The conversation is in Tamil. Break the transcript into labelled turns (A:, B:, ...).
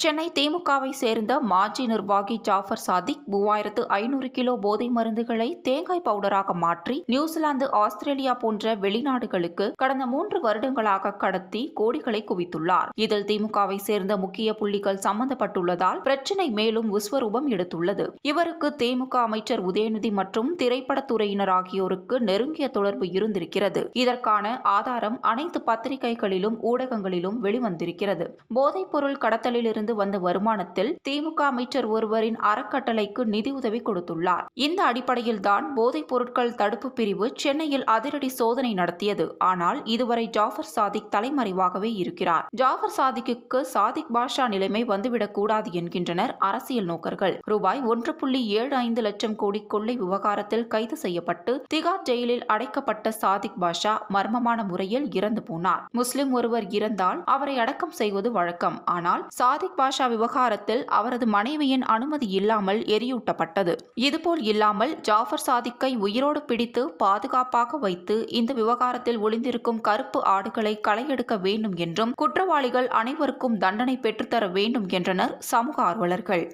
A: சென்னை திமுகவை சேர்ந்த மாஜி நிர்வாகி ஜாஃபர் சாதிக் மூவாயிரத்து ஐநூறு கிலோ போதை மருந்துகளை தேங்காய் பவுடராக மாற்றி நியூசிலாந்து ஆஸ்திரேலியா போன்ற வெளிநாடுகளுக்கு கடந்த மூன்று வருடங்களாக கடத்தி கோடிகளை குவித்துள்ளார். இதில் திமுகவை சேர்ந்த முக்கிய புள்ளிகள் சம்பந்தப்பட்டுள்ளதால் பிரச்சினை மேலும் விஸ்வரூபம் எடுத்துள்ளது. இவருக்கு திமுக அமைச்சர் உதயநிதி மற்றும் திரைப்படத்துறையினர் ஆகியோருக்கு நெருங்கிய தொடர்பு இருந்திருக்கிறது. இதற்கான ஆதாரம் அனைத்து பத்திரிகைகளிலும் ஊடகங்களிலும் வெளிவந்திருக்கிறது. போதைப்பொருள் இருந்து வந்த வருமானத்தில் திமுக அமைச்சர் ஒருவரின் அறக்கட்டளைக்கு நிதியுதவி கொடுத்துள்ளார். இந்த அடிப்படையில் தான் போதைப் பொருட்கள் தடுப்பு பிரிவு சென்னையில் அதிரடி சோதனை நடத்தியது. ஆனால் இதுவரை ஜாஃபர் சாதிக் தலைமறைவாகவே இருக்கிறார். ஜாஃபர் சாதிக்கு சாதிக் பாஷா நிலைமை வந்துவிடக் கூடாது என்கின்றனர் அரசியல் நோக்கர்கள். ரூபாய் ஒன்று புள்ளி ஏழு ஐந்து லட்சம் கோடி கொள்ளை விவகாரத்தில் கைது செய்யப்பட்டு திகார் ஜெயிலில் அடைக்கப்பட்ட சாதிக் பாஷா மர்மமான முறையில் இறந்து போனார். முஸ்லிம் ஒருவர் இறந்தால் அவரை அடக்கம் செய்வது வழக்கம். ஆனால் சாதிக் பாஷா விவகாரத்தில் அவரது மனைவியின் அனுமதி இல்லாமல் எரியூட்டப்பட்டது. இதுபோல் இல்லாமல் ஜாஃபர் சாதிக்கை உயிரோடு பிடித்து பாதுகாப்பாக வைத்து இந்த விவகாரத்தில் ஒளிந்திருக்கும் கருப்பு ஆடுகளை களையெடுக்க வேண்டும் என்றும் குற்றவாளிகள் அனைவருக்கும் தண்டனை பெற்றுத்தர வேண்டும் என்றனர் சமூக ஆர்வலர்கள்.